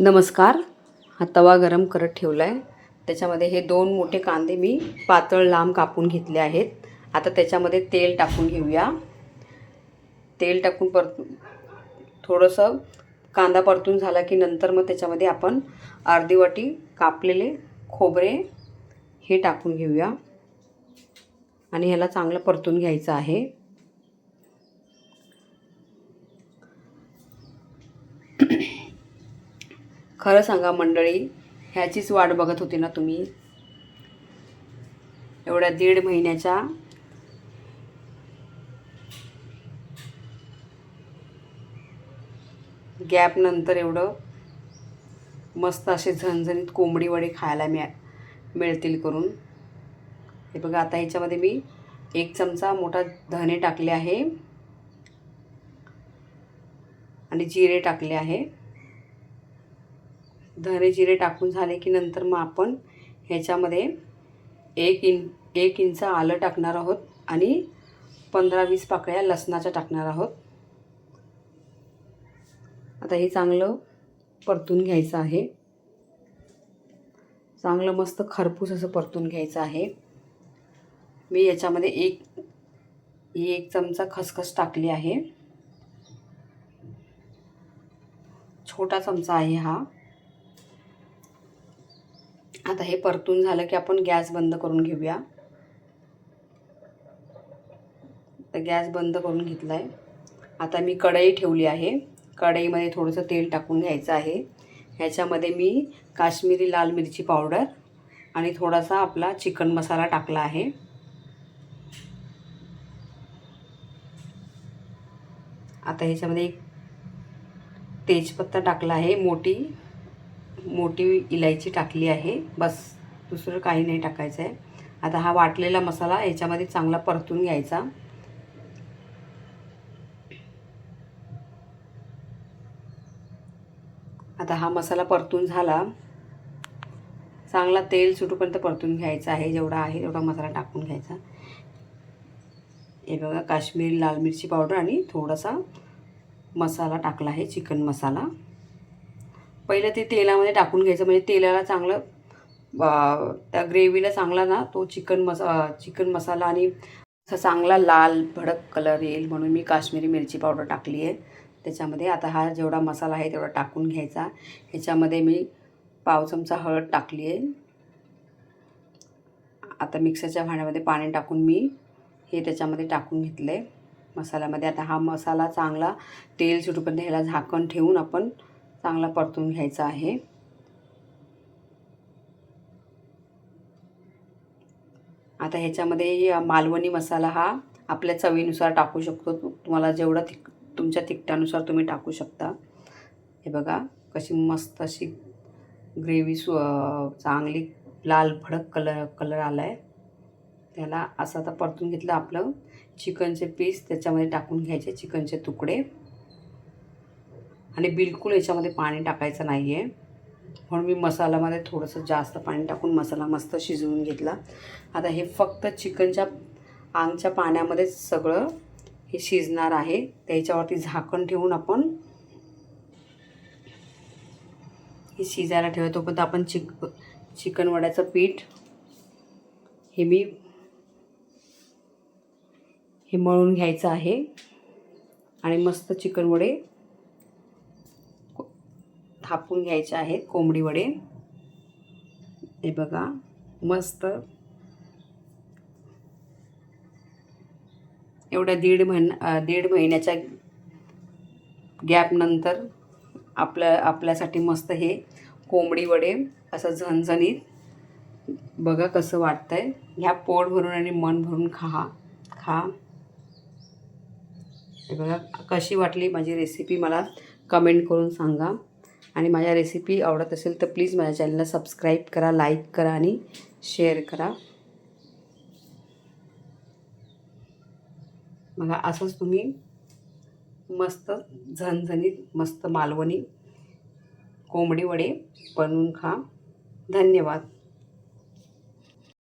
नमस्कार. हा तवा गरम करत ठेवला आहे त्याच्यामध्ये हे दोन मोठे कांदे मी पातळ लांब कापून घेतले आहेत. आता त्याच्यामध्ये तेल टाकून घेऊया. तेल टाकून परत थोडंसं कांदा परतून झाला की नंतर मग त्याच्यामध्ये आपण अर्धी वाटी कापलेले खोबरे हे टाकून घेऊया. आणि ह्याला चांगलं परतून घ्यायचं आहे. खरं सांगा मंडळी ह्याचीच वाट बघत होती ना तुम्ही? एवढ्या दीड महिन्याच्या गॅपनंतर एवढं मस्त असे झणझणीत कोंबडी वडे खायला मिळा मिळतील करून. हे बघा आता ह्याच्यामध्ये मी एक चमचा मोठा धने टाकले आहे. आणि जिरे टाकले आहे. धने जिरे टाकून झाले की नंतर मग आपण ह्याच्यामध्ये एक इन एक इंच आलं टाकणार आहोत आणि पंधरा वीस पाकळ्या लसणाच्या टाकणार आहोत. आता हे चांगलं परतून घ्यायचं आहे. चांगलं मस्त खरपूस असं परतून घ्यायचं आहे. मी याच्यामध्ये एक ही एक चमचा खसखस टाकली आहे. छोटा चमचा आहे हा. आता हे परतून झालं की आपण गॅस बंद करून घेऊया. तर गॅस बंद करून घेतला आहे आता मी कढई ठेवली आहे. कढईमध्ये थोडंसं तेल टाकून घ्यायचं आहे. ह्याच्यामध्ये मी काश्मीरी लाल मिरची पावडर आणि थोडासा आपला चिकन मसाला टाकला आहे. आता ह्याच्यामध्ये एक तेजपत्ता टाकला आहे मोठी. मोठी इलायची टाकली आहे. बस दुसरं काही नाही टाकायचं आहे आता हा वाटलेला मसाला याच्यामध्ये चांगला परतून घ्यायचा. आता हा मसाला परतून झाला. चांगला तेल सुटूपर्यंत परतून घ्यायचा आहे. जेवढा आहे तेवढा मसाला टाकून घ्यायचा. हे बघा काश्मीरी लाल मिरची पावडर आणि थोडासा मसाला टाकला आहे चिकन मसाला. पहिलं ते तेलामध्ये टाकून घ्यायचं. म्हणजे तेलाला चांगलं त्या ग्रेव्हीला चांगला ना तो चिकन मसा चिकन मसाला आणि असा चांगला लाल भडक कलर येईल म्हणून मी काश्मीरी मिरची पावडर टाकली आहे. त्याच्यामध्ये आता हा जेवढा मसाला आहे तेवढा टाकून घ्यायचा. ह्याच्यामध्ये मी पाव चमचा हळद टाकली आहे. आता मिक्सरच्या भांड्यामध्ये पाणी टाकून मी हे त्याच्यामध्ये टाकून घेतलं आहे मसाल्यामध्ये आता हा मसाला चांगला तेल सुटूपर्यंत ह्याला झाकण ठेवून आपण चांगला परतून घ्यायचा आहे. आता ह्याच्यामध्ये मालवणी मसाला हा आपल्या चवीनुसार टाकू शकतो. तुम्हाला जेवढा तिक तुमच्या तिखटानुसार तुम्ही टाकू शकता. हे बघा कशी मस्त अशी ग्रेव्ही सु चांगली लाल भडक कलर कलर आला आहे त्याला असं आता परतून घेतलं आपलं चिकनचे पीस त्याच्यामध्ये टाकून घ्यायचे चिकनचे तुकडे. आणि बिलकुल याच्यामध्ये पाणी टाकायचं नाही आहे म्हणून मी मसाल्यामध्ये थोडंसं जास्त पाणी टाकून मसाला मस्त शिजवून घेतला. आता हे फक्त चिकनच्या आंगच्या पाण्यामध्येच सगळं हे शिजणार आहे. त्याच्यावरती झाकण ठेवून आपण हे शिजायला ठेवतो. तोपर्यंत आपण चिक चिकन वड्याचं पीठ हे मी हे मळून घ्यायचं आहे. आणि मस्त चिकन वडे थापून घ्यायचे आहेत कोंबडी वडे. हे बघा मस्त. एवढ्या दीड महिना दीड महिन्याच्या गॅपनंतर आपल्या आपल्यासाठी मस्त हे कोंबडी वडे असं झणझणीत. बघा कसं वाटतं आहे ह्या पोट भरून आणि मन भरून खा खा. हे बघा कशी वाटली माझी रेसिपी मला कमेंट करून सांगा. आणि माझ्या रेसिपी आवडत असेल तर प्लीज माझ्या चॅनलला सबस्क्राईब करा लाईक करा आणि शेअर करा. मला असंच तुम्ही मस्त झणझणीत मस्त मालवणी कोंबडी वडे बनवून खा. धन्यवाद.